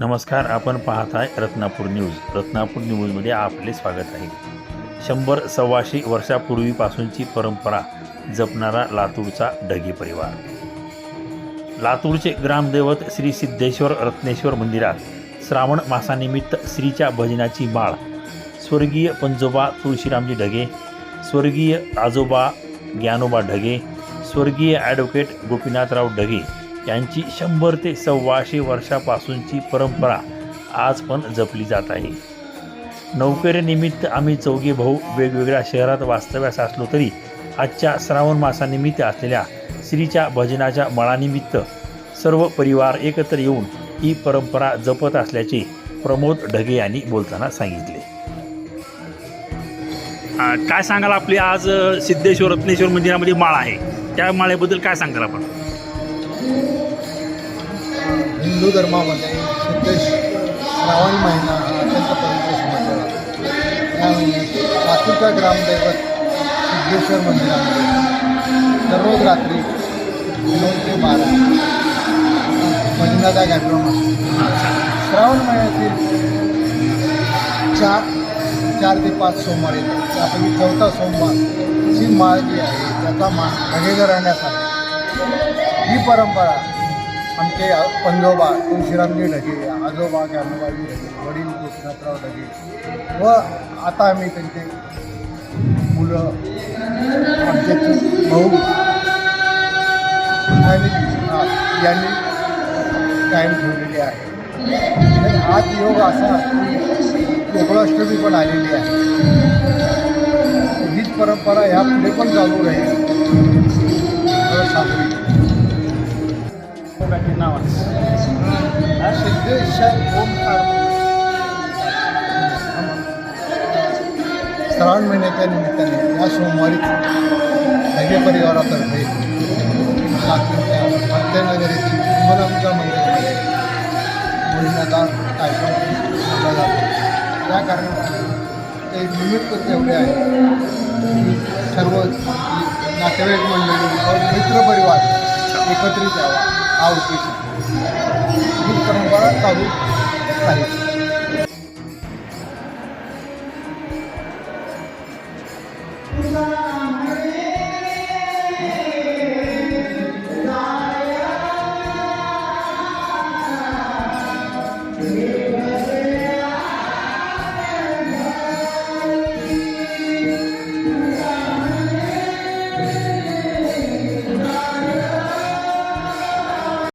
नमस्कार आपण पाहत आहे रत्नापूर न्यूज. रत्नापूर न्यूजमध्ये आपले स्वागत आहे. शंभर सव्वाशे वर्षापूर्वीपासूनची परंपरा जपणारा लातूरचा ढगे परिवार. लातूरचे ग्रामदैवत श्री सिद्धेश्वर रत्नेश्वर मंदिरात श्रावण मासानिमित्त श्रीच्या भजनाची माळ स्वर्गीय पंजोबा तुळशीरामजी ढगे स्वर्गीय आजोबा ज्ञानोबा ढगे स्वर्गीय ॲडव्होकेट गोपीनाथराव ढगे यांची शंभर ते सव्वाशे वर्षापासूनची परंपरा आज पण जपली जात आहे. नौकरीनिमित्त आम्ही चौघे भाऊ वेगवेगळ्या शहरात वास्तव्यास असलो तरी आजच्या श्रावण मासानिमित्त असलेल्या श्रीच्या भजनाच्या मळानिमित्त सर्व परिवार एकत्र येऊन ही परंपरा जपत असल्याचे प्रमोद ढगे यांनी बोलताना सांगितले. काय सांगाल आपली आज सिद्धेश्वर रत्नेश्वर मंदिरामध्ये माळ आहे. त्या माळेबद्दल काय सांगाल आपण? हिंदू धर्मामध्ये सिद्धेश श्रावण महिना हा अत्यंत पवित्र समजला जातो या महिन्यात लातूरचा ग्रामदैवत सिद्धेश्वर मंदिरामध्ये दररोज रात्री नऊ ते बारा भजनाचा कार्यक्रम असतो श्रावण महिन्यातील चार चार ते पाच सोमवार येतात. त्यापैकी चौथा सोमवार जी माळ जी आहे. त्याचा मान ढगेगर राहण्यासाठी. ही परंपरा आमचे पंजोबा तुळशीरामजी ढगे आजोबा ज्ञानोबाजी ढगे वडील गोपीनाथराव ढगे व आता आम्ही त्यांचे मुलं आमचे भाऊ आणि यांनी कायम ठेवलेली आहे. आज योग असा की गोकुळाष्टमी पण आलेली आहे. हीच परंपरा ह्या पुढे पण चालू राहील. साजरी सांगू इच्छितो. नाव हा सिद्धेश्वर ओमकार श्रावण महिन्याच्या निमित्ताने या सोमवारी ढगे परिवारातर्फे लातूरच्या मध्यनगर येथील कुंभरामच्या मंदिरामध्ये भोजनाचा कार्यक्रम ठेवला जातो. त्या कारणाने ते निमित्त तेवढे आहे. सर्व नातेवाईक मंडळी व मित्रपरिवार एकत्रित यावा. हा उद्देश आहे. ही परंपरा चालू आहे Thank